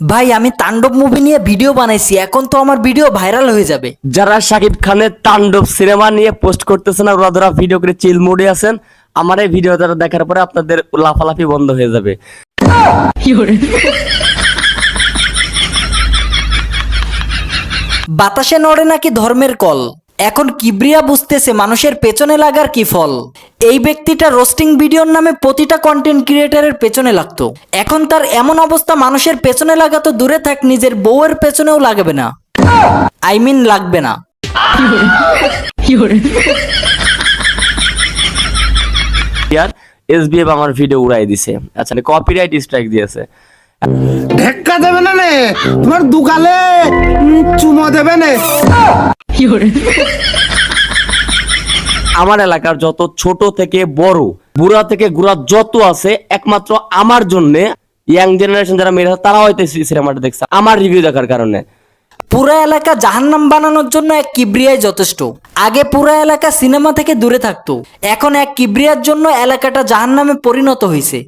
ভাই আমি তাণ্ডব মুভি নিয়ে ভিডিও বানাইছি এখন তো আমার ভিডিও ভাইরাল হয়ে যাবে। যারা শাকিব খানের তাণ্ডব সিনেমা নিয়ে পোস্ট করতেছেন আর ওরা ভিডিও করে চিল মোডে আছেন। আমার এই ভিডিও তারা দেখার পরে আপনাদের লাফালাফি বন্ধ হয়ে যাবে। বাতাসে নড়ে নাকি ধর্মের কল? এখন কিবরিয়া বুঝতেছে মানুষের পেছনে লাগার কি ফল। এই ব্যক্তিটা রোস্টিং ভিডিওর নামে প্রতিটা কন্টেন্ট ক্রিয়েটারের পেছনে লাগতো। এখন তার এমন অবস্থা মানুষের পেছনে লাগা তো দূরে থাক নিজের বউয়ের পেছনেও লাগবে না। আই মিন লাগবে না। আর এসবিএফ আমার ভিডিও উড়াই দিছে। আচ্ছা কপিরাইট স্ট্রাইক দিয়েছে। ধাক্কা দেবে না নে? তোমার দুকালে চুমো দেবে না? আমার এলাকার যত ছোট থেকে বড়, বুড়া থেকে গুড়া যত আছে, একমাত্র আমার জন্য ইয়াং জেনারেশন যারা মেয়েরা তারা হয়তো সিনেমাটা দেখছে। আমার রিভিউ দেখার কারণে। পুরা এলাকা জাহান্নাম বানানোর জন্য এক কিবরিয়াই যথেষ্ট। আগে পুরা এলাকা সিনেমা থেকে দূরে থাকতো। এখন এক কিবরিয়ার জন্য এলাকাটা জাহান্নামে পরিণত হয়েছে